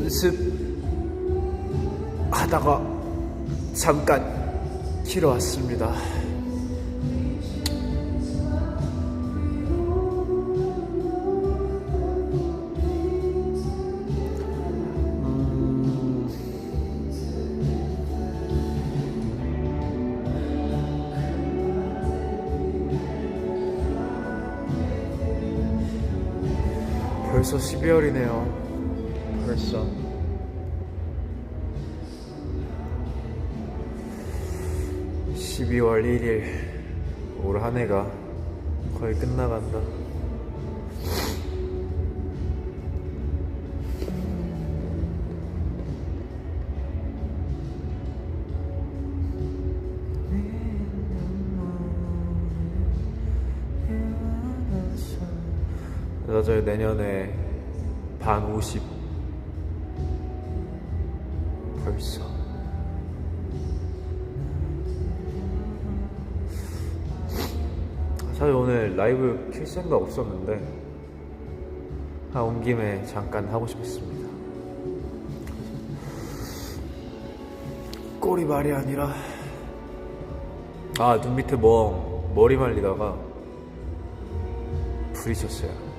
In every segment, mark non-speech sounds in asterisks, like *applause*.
연습 하다가 잠깐 쉬러 왔습니다. 음, 벌써 12월이네요. 벌써. (12월 1일) 올 한 해가 거의 끝나간다 그래서 내년에 반 50 벌써. 사실 오늘 라이브 킬 생각 없었는데 아, 온 김에 잠깐 하고 싶었습니다. 꼬리 말이 아니라. 아 눈 밑에 뭐 머리 말리다가 부딪혔어요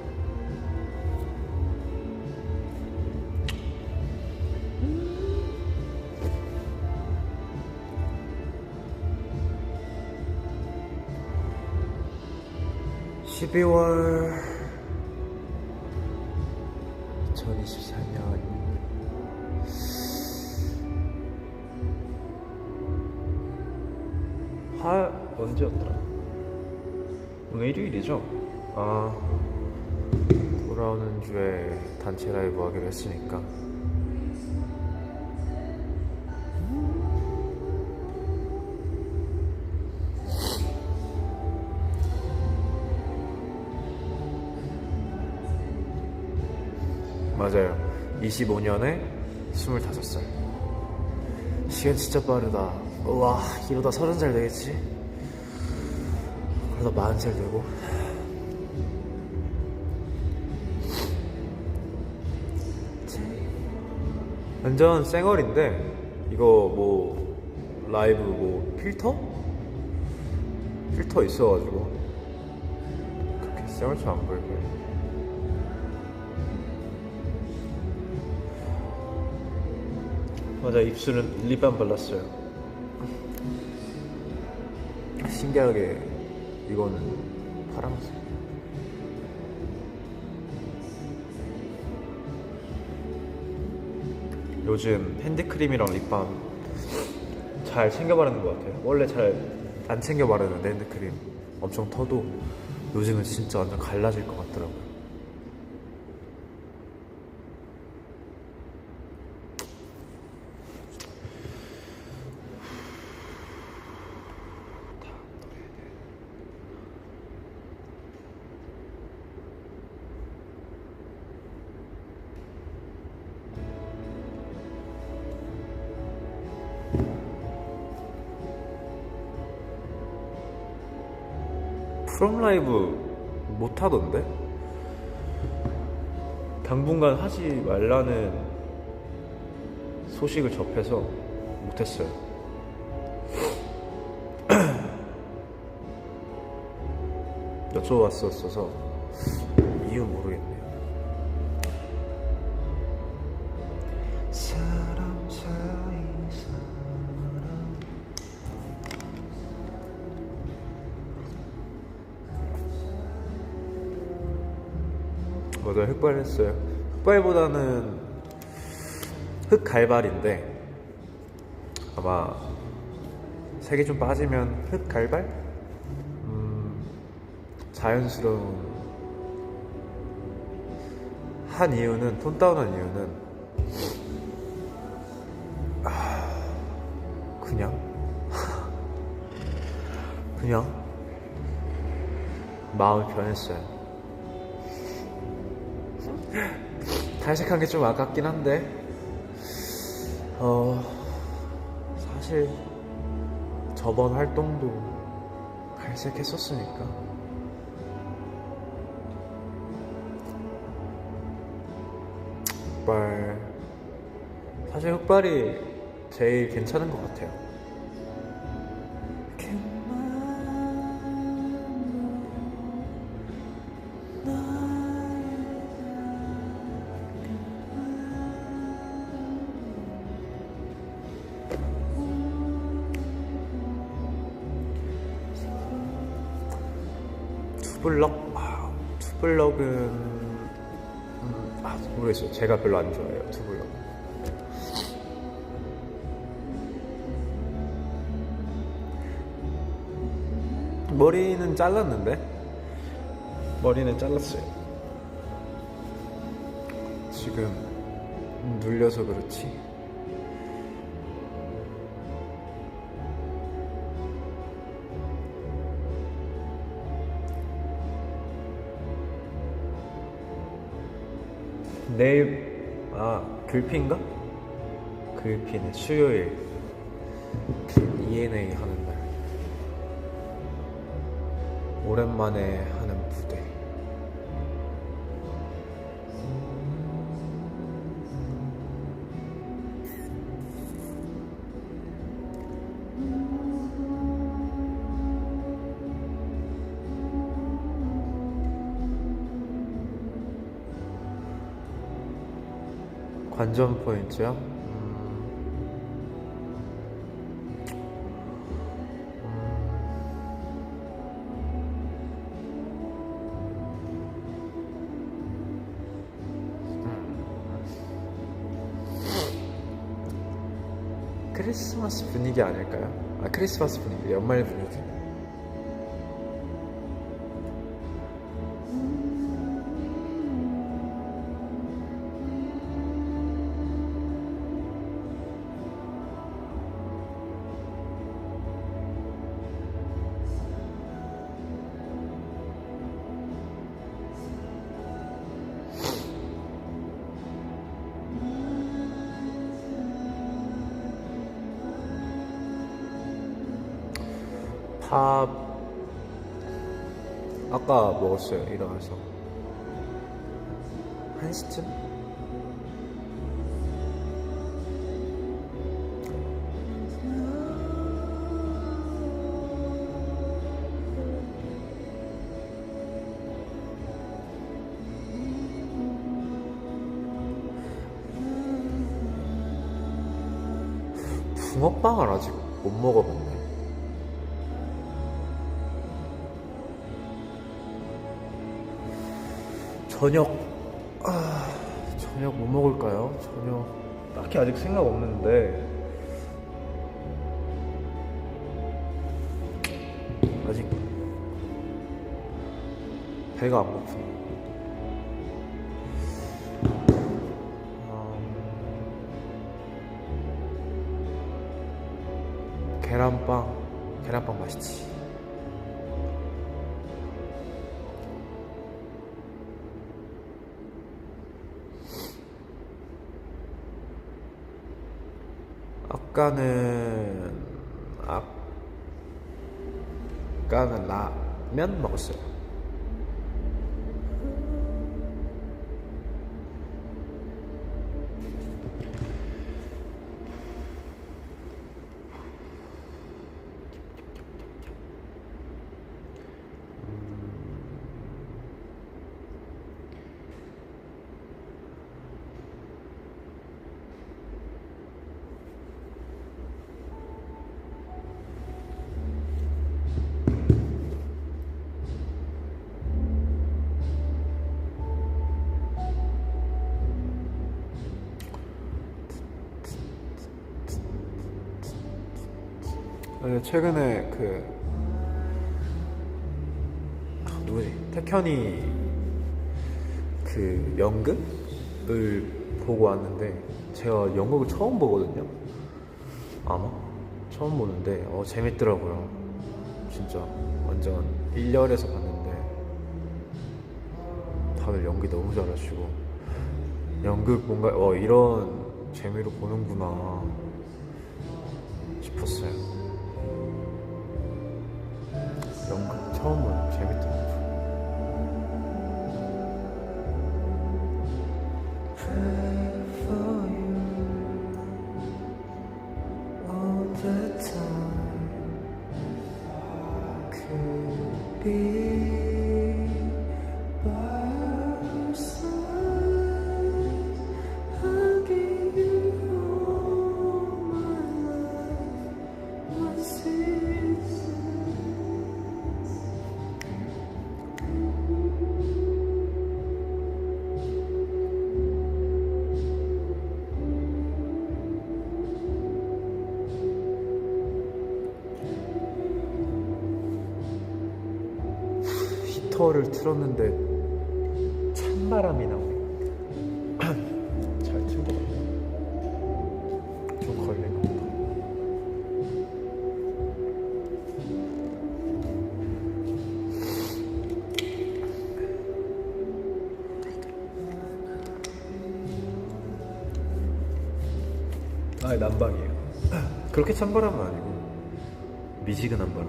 (12월) 2024년 하 언제였더라? 오늘 일요일이죠? 아 돌아오는 주에 단체 라이브 하기로 했으니까 25년에 25살. 시간 진짜 빠르다. 우와 이러다 30살 되겠지? 그러다 40살 되고. 완전 쌩얼인데 이거 뭐 라이브 뭐 필터? 필터 있어가지고. 그렇게 쌩얼처럼 안 거예요 맞아 입술은 립밤 발랐어요. 신기하게 이거는 파란색. 요즘 핸드크림이랑 립밤 잘 챙겨 바르는 것 같아요. 원래 잘 안 챙겨 바르는데 핸드크림 엄청 터도 요즘은 진짜 완전 갈라질 것 같더라고요 프롬 라이브 못 하던데? 당분간 하지 말라는 소식을 접해서 못했어요. *clears throat* 여쭤봤었어서 이유 모르겠네 제가 흑발했어요. 흑발보다는 흑갈발인데 아마 색이 좀 빠지면 흑갈발? 음, 자연스러운 한 이유는 톤 다운한 이유는 아, 그냥 *laughs* 그냥 마음이 변했어요. 탈색한 게 좀 아깝긴 한데, 어, 사실 저번 활동도 탈색했었으니까. 흑발. 사실 흑발이 제일 괜찮은 것 같아요. 투블럭? 아, 투블럭은 음, 아 모르겠어요. 제가 별로 안 좋아해요. 투블럭. 머리는 잘랐는데 머리는 잘랐어요. 지금 눌려서 그렇지. 내일 아 글피인가? 글피네 수요일 ENA 하는 날 오랜만에 관전 포인트요? 크리스마스 분위기 아닐까요? 아 크리스마스 분위기, 연말 분위기. 밥. 아까 먹었어요 일어나서. 1시쯤? 붕어빵을 아직 못 먹어봤네 저녁 아, 저녁 뭐 먹을까요? 저녁 딱히 아직 생각 없는데 아직 배가 안 고프네. 음, 계란빵 계란빵 맛있지. 아까는 아까는 라면 먹었어요. 네, 최근에 그 아, 누구지? 태현이 그 연극을 보고 왔는데 제가 연극을 처음 보거든요. 아마 처음 보는데 어, 재밌더라고요. 진짜 완전 1열에서 봤는데 다들 연기 너무 잘하시고 연극 뭔가 어 이런 재미로 보는구나 싶었어요. 처음 보는 재밌더라고 히터를 틀었는데 찬바람이 나오네. *clears throat* 잘 틀고 좀 걸리나 보다. 아, 난방이에요. *clears throat* 그렇게 찬바람은 아니고 미지근한 바람.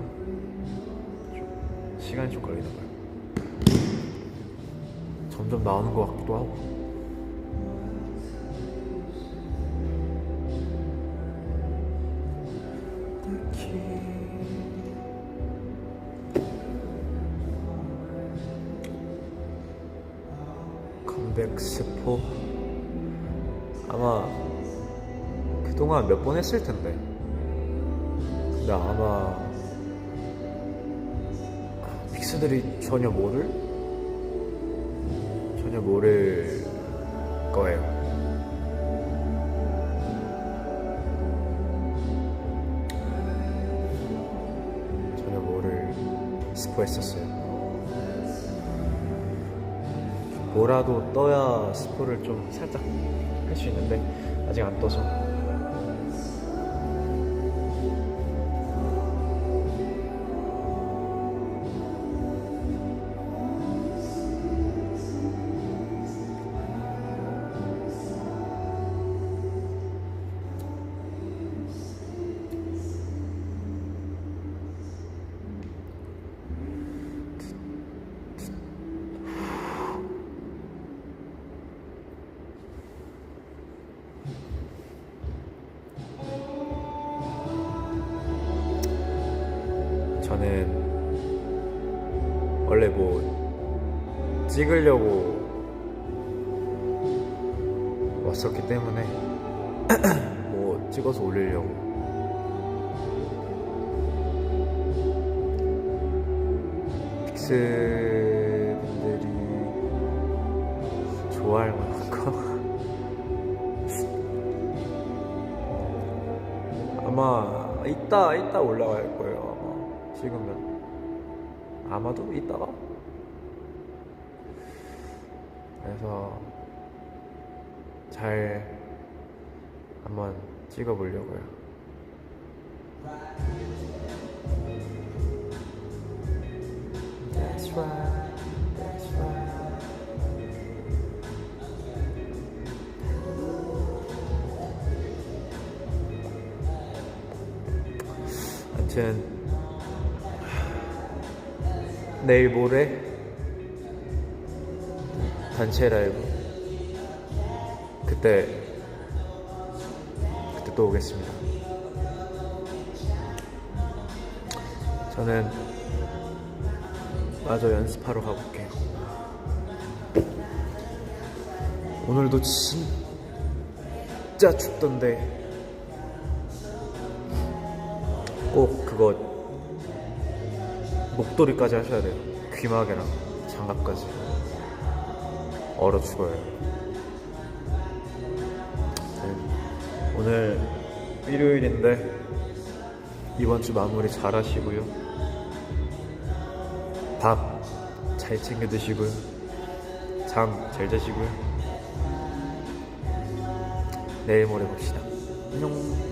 좀 시간이 좀 걸리나 봐요. 점점 나오는 것 같기도 하고. 컴백 스포 아마 그동안 몇 번 했을 텐데 근데 아마 픽스들이 전혀 모를 전혀 모를 거예요. 전혀 모를 스포했었어요. 뭐라도 떠야 스포를 좀 살짝 할 수 있는데 아직 안 떠서 찍으려고 왔었기 때문에 *clears throat* 뭐 찍어서 올리려고. 픽스 분들이 좋아할 만한 거 *laughs* 아마 이따 이따 올라갈 거예요 아마. 지금은. 아마도 이따가 그래서 잘 한번 찍어보려고요. That's right. 아무튼 내일 모레 단체 라이브 그때 그때 또 오겠습니다. 저는 마저 연습하러 가볼게요. 오늘도 진짜 춥던데 꼭 그거 목도리까지 하셔야 돼요. 귀마개랑 장갑까지 얼어 죽어요. 네, 오늘 일요일인데 이번 주 마무리 잘 하시고요. 밥 잘 챙겨 드시고요. 잠 잘 자시고요. 내일 모레 봅시다. 안녕.